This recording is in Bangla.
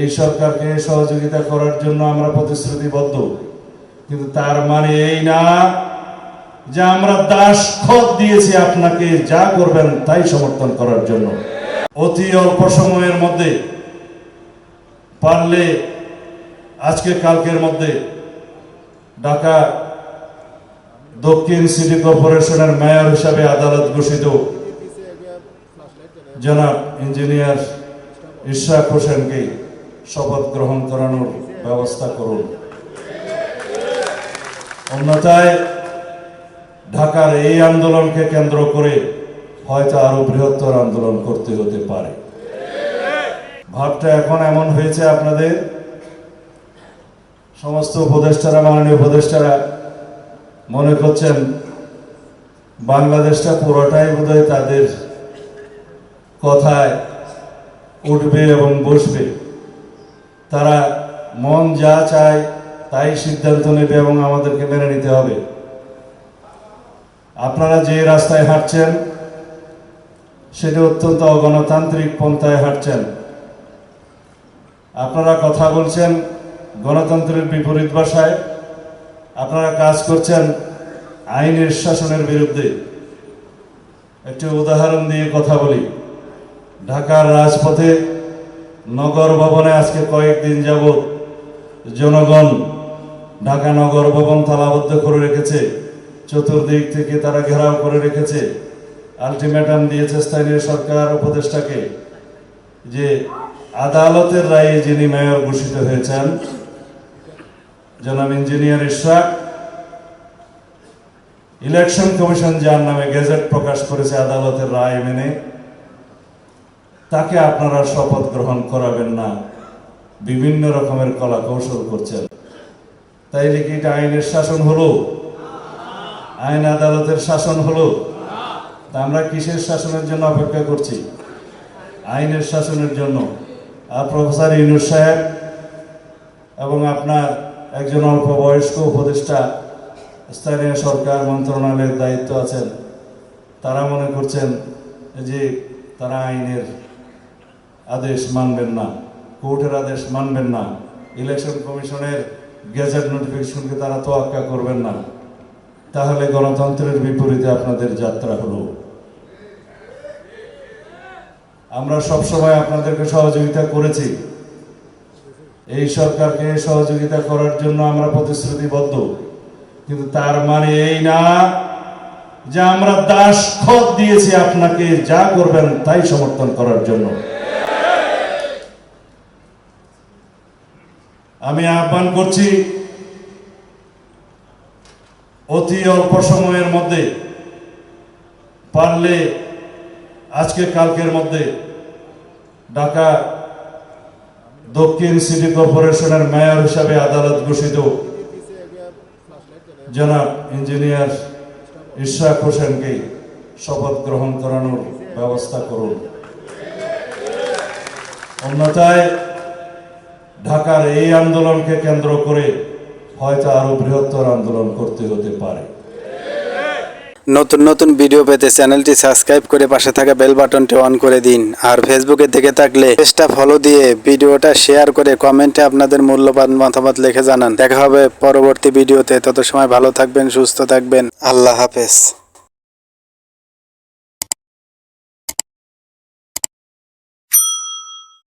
এই সরকারকে সহযোগিতা করার জন্য আমরা প্রতিশ্রুতিবদ্ধ। কিন্তু তার মানে এই না যে আমরা দাস খত দিয়েছি আপনাকে যা করবেন তাই সমর্থন করার জন্য। অতি অল্প সময়ের মধ্যে পারলে আজকে কালকের মধ্যে ঢাকা দক্ষিণ সিটি কর্পোরেশনের মেয়র হিসাবে আদালত ঘোষিত জনাব ইঞ্জিনিয়ার ইশরাক হোসেনকে শপথ গ্রহণ করানোর ব্যবস্থা করুন। অন্যথায় ঢাকার এই আন্দোলনকে কেন্দ্র করে হয়তো আরও বৃহত্তর আন্দোলন করতে হতে পারে। ভাবটা এখন এমন হয়েছে আপনাদের, সমস্ত উপদেষ্টারা, মাননীয় উপদেষ্টারা মনে করছেন বাংলাদেশটা পুরোটাই বোধহয় তাদের কথায় উঠবে এবং বসবে। তারা মন যা চায় তাই সিদ্ধান্ত নেবে এবং আমাদেরকে মেনে নিতে হবে। আপনারা যে রাস্তায় হাঁটছেন, সেটা অত্যন্ত অগণতান্ত্রিক পন্থায় হাঁটছেন। আপনারা কথা বলছেন গণতন্ত্রের বিপরীত ভাষায়। আপনারা কাজ করছেন আইনের শাসনের বিরুদ্ধে। একটি উদাহরণ দিয়ে কথা বলি। ঢাকার রাজপথে নগর ভবনে আজকে কয়েকদিন যাবৎ জনগণ ঢাকা নগর ভবন তালাবদ্ধ করে রেখেছে, চতুর্দিক থেকে তারা ঘেরাও করে রেখেছে। আলটিমেটাম দিয়েছে স্থানীয় সরকার উপদেষ্টাকে যে আদালতের রায়ে যিনি মেয়র ঘোষিত হয়েছেন, জনাব ইঞ্জিনিয়ার ইশরাক, ইলেকশন কমিশন যার নামে গেজেট প্রকাশ করেছে আদালতের রায় মেনে তাকে আপনারা শপথ গ্রহণ করাবেন না। বিভিন্ন রকমের কলা কৌশল করছেন তাইলে কি এটা আইনের শাসন হলো? আইন আদালতের শাসন হলো? তা আমরা কিসের শাসনের জন্য অপেক্ষা করছি? আইনের শাসনের জন্য। আর প্রফেসর ইউনুস সাহেব এবং আপনার একজন অল্প বয়স্ক উপদেষ্টা, স্থানীয় সরকার মন্ত্রণালয়ের দায়িত্ব আছেন, তারা মনে করছেন যে তারা আইনের আদেশ মানবেন না, কোর্টের আদেশ মানবেন না ইলেকশন কমিশনের গেজেট নোটিফিকেশনকে তারা তোয়াক্কা করবেন না। তাহলে গণতন্ত্রের বিপরীতে আপনাদের যাত্রা হলো। আমরা সবসময় আপনাদেরকে সহযোগিতা করেছি। এই সরকারকে সহযোগিতা করার জন্য আমরা প্রতিশ্রুতিবদ্ধ। কিন্তু তার মানে এই না যে আমরা দাস খত দিয়েছি আপনাকে যা করবেন তাই সমর্থন করার জন্য। আমি আহ্বান করছি অতি অল্প সময়ের মধ্যে পারলে আজকে কালকের মধ্যে ঢাকা দক্ষিণ সিটি কর্পোরেশনের মেয়র হিসাবে আদালত ঘোষিত। জনাব ইঞ্জিনিয়ার ইশরাক হোসেনকে শপথ গ্রহণ করানোর ব্যবস্থা করুন। অন্যথায় ঢাকার এই আন্দোলনকে কেন্দ্র করে হয়তো আরও বৃহত্তর আন্দোলন করতে হতে পারে। নতুন নতুন ভিডিও পেতে চ্যানেলটি সাবস্ক্রাইব করে পাশে থাকা বেল বাটনটি অন করে দিন। আর ফেসবুকে দেখে থাকলে পেজটা ফলো দিয়ে ভিডিওটা শেয়ার করে কমেন্টে আপনাদের মূল্যবান মতামত লিখে জানান। দেখা হবে পরবর্তী ভিডিওতে। তত সময় ভালো থাকবেন, সুস্থ থাকবেন। আল্লাহ হাফেজ।